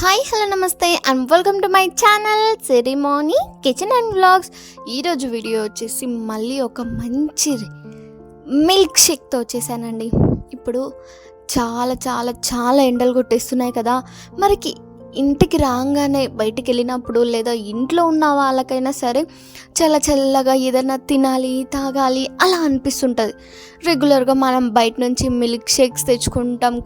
Hi hello నమస్తే and welcome to my channel ceremony kitchen and vlogs ఈరోజు video వచ్చేసి మళ్ళీ ఒక మంచి మిల్క్ షేక్తో వచ్చేసానండి ఇప్పుడు చాలా చాలా చాలా ఎండలు కొట్టేస్తున్నాయి కదా. మరికి ఇంటికి రాగానే బయటికి వెళ్ళినప్పుడు లేదా ఇంట్లో ఉన్న వాళ్ళకైనా సరే చల్ల చల్లగా ఏదైనా తినాలి తాగాలి అలా అనిపిస్తుంటుంది. రెగ్యులర్గా మనం బయట నుంచి మిల్క్ షేక్స్ తెచ్చుకుంటాం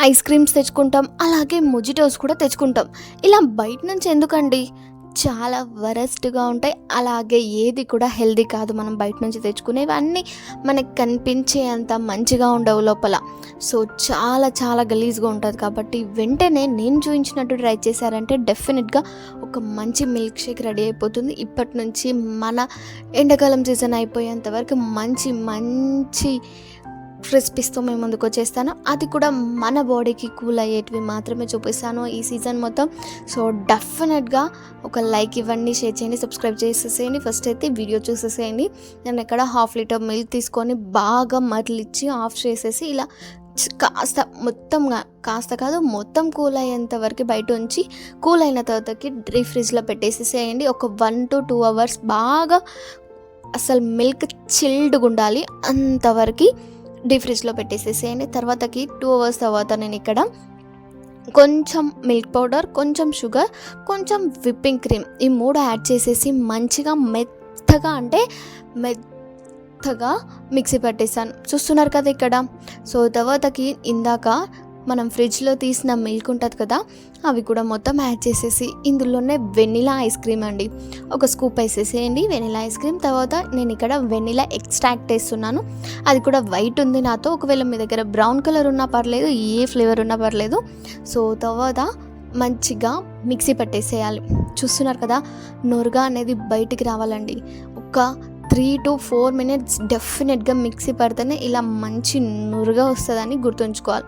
ఐస్ క్రీమ్స్ తెచ్చుకుంటాం అలాగే మొజిటోస్ కూడా తెచ్చుకుంటాం. ఇలా బయట నుంచి ఎందుకండి? చాలా వరస్ట్గా ఉంటాయి. అలాగే ఏది కూడా హెల్దీ కాదు. మనం బయట నుంచి తెచ్చుకునేవన్నీ మనకి కనిపించే అంత మంచిగా ఉండవు లోపల. సో చాలా చాలా గలీజ్గా ఉంటుంది కాబట్టి వెంటనే నేను చూపించినట్టు ట్రై చేశారంటే డెఫినెట్గా ఒక మంచి మిల్క్ షేక్ రెడీ అయిపోతుంది. ఇప్పటి నుంచి మన ఎండాకాలం సీజన్ అయిపోయేంత వరకు మంచి మంచి క్రిస్పీస్తో మేము ముందుకు వచ్చేస్తాను. అది కూడా మన బాడీకి కూల్ అయ్యేటివి మాత్రమే చూపిస్తాను ఈ సీజన్ మొత్తం. సో డెఫినెట్గా ఒక లైక్ ఇవ్వండి షేర్ చేయండి సబ్స్క్రైబ్ చేసేసేయండి. ఫస్ట్ అయితే వీడియో చూసేసేయండి. నేను ఇక్కడ హాఫ్ లీటర్ మిల్క్ తీసుకొని బాగా మరలిచ్చి ఆఫ్ చేసేసి ఇలా కాస్త మొత్తంగా కాస్త కాదు మొత్తం కూల్ అయ్యేంత వరకు బయట ఉంచి కూల్ అయిన తర్వాతకి డ్రీ ఫ్రిడ్జ్లో పెట్టేసేసేయండి. ఒక వన్ టు టూ అవర్స్ బాగా అసలు మిల్క్ చిల్డ్గా ఉండాలి అంతవరకు డీ ఫ్రిడ్జ్లో పెట్టేసేసేయండి తర్వాతకి టూ అవర్స్ తర్వాత నేను ఇక్కడ కొంచెం మిల్క్ పౌడర్ కొంచెం షుగర్ కొంచెం విప్పింగ్ క్రీమ్ ఈ మూడు యాడ్ చేసేసి మంచిగా మెత్తగా అంటే మెత్తగా మిక్సీ పట్టేసాను చూస్తున్నారు కదా ఇక్కడ. సో తర్వాతకి ఇందాక మనం ఫ్రిడ్జ్లో తీసిన మిల్క్ ఉంటుంది కదా అవి కూడా మొత్తం యాడ్ చేసేసి ఇందులోనే వెనిలా ఐస్ క్రీమ్ అండి. ఒక స్కూప్ వేసేసేయండి వెనిలా ఐస్ క్రీమ్. తర్వాత నేను ఇక్కడ వెనిలా ఎక్స్ట్రాక్ట్ వేస్తున్నాను అది కూడా వైట్ ఉంది నాతో. ఒకవేళ మీ దగ్గర బ్రౌన్ కలర్ ఉన్నా పర్లేదు ఏ ఫ్లేవర్ ఉన్నా పర్లేదు. సో తర్వాత మంచిగా మిక్సీ పట్టేసేయాలి. చూస్తున్నారు కదా నొరగా అనేది బయటికి రావాలండి. ఒక త్రీ టు ఫోర్ మినిట్స్ డెఫినెట్గా మిక్సీ పడితేనే ఇలా మంచి నురుగా వస్తుందని గుర్తుంచుకోవాలి.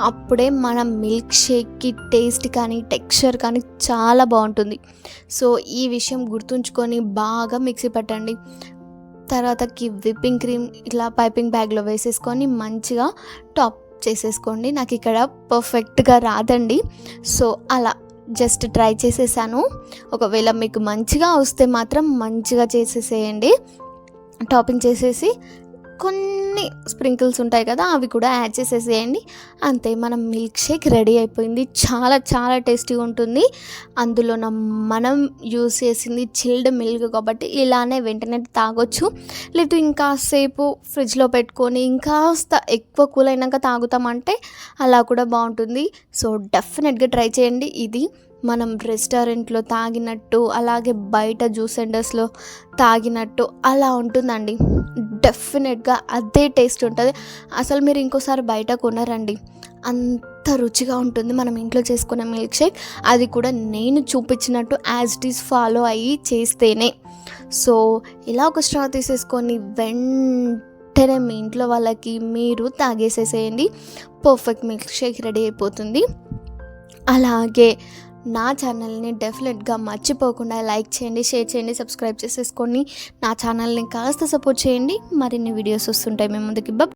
అప్పుడే మన మిల్క్ షేక్కి టేస్ట్ కానీ టెక్స్చర్ కానీ చాలా బాగుంటుంది. సో ఈ విషయం గుర్తుంచుకొని బాగా మిక్సీ పట్టండి. తర్వాతకి విప్పింగ్ క్రీమ్ ఇట్లా పైపింగ్ బ్యాగ్లో వేసేసుకొని మంచిగా టాప్ చేసేసుకోండి. నాకు ఇక్కడ పర్ఫెక్ట్గా రాదండి. సో అలా జస్ట్ ట్రై చేసేసాను. ఒకవేళ మీకు మంచిగా వస్తే మాత్రం మంచిగా చేసేసేయండి. టాపింగ్ చేసేసి కొన్ని స్ప్రింకిల్స్ ఉంటాయి కదా అవి కూడా యాడ్ చేసేసేయండి. అంతే మన మిల్క్ షేక్ రెడీ అయిపోయింది. చాలా చాలా టేస్టీగా ఉంటుంది. అందులో మనం యూస్ చేసింది చిల్డ్ మిల్క్ కాబట్టి ఇలానే వెంటనే తాగొచ్చు. లేదు ఇంకాసేపు ఫ్రిడ్జ్లో పెట్టుకొని ఇంకాస్త ఎక్కువ కూల్ అయినాక తాగుతామంటే అలా కూడా బాగుంటుంది. సో డెఫినెట్గా ట్రై చేయండి ఇది. మనం రెస్టారెంట్లో తాగినట్టు అలాగే బయట జ్యూస్ సెంటర్స్లో తాగినట్టు అలా ఉంటుందండి. డెఫినెట్గా అదే టేస్ట్ ఉంటుంది. అసలు మీరు ఇంకోసారి బయట కొనరండి. అంత రుచిగా ఉంటుంది. మనం ఇంట్లో చేసుకునే మిల్క్ షేక్ అది కూడా నేను చూపించినట్టు యాజ్ ఇట్ ఈస్ ఫాలో అయ్యి చేస్తేనే. సో ఇలా ఒక స్ట్రా తీసేసుకొని వెంటనే మీ ఇంట్లో వాళ్ళకి మీరు తాగేసేసేయండి. పర్ఫెక్ట్ మిల్క్ షేక్ రెడీ అయిపోతుంది. అలాగే నా ఛానల్ని డెఫినెట్గా మర్చిపోకుండా లైక్ చేయండి షేర్ చేయండి సబ్స్క్రైబ్ చేసేసుకొని నా ఛానల్ని కాస్త సపోర్ట్ చేయండి. మరిన్ని వీడియోస్ వస్తుంటాయి. మేము ముందుకి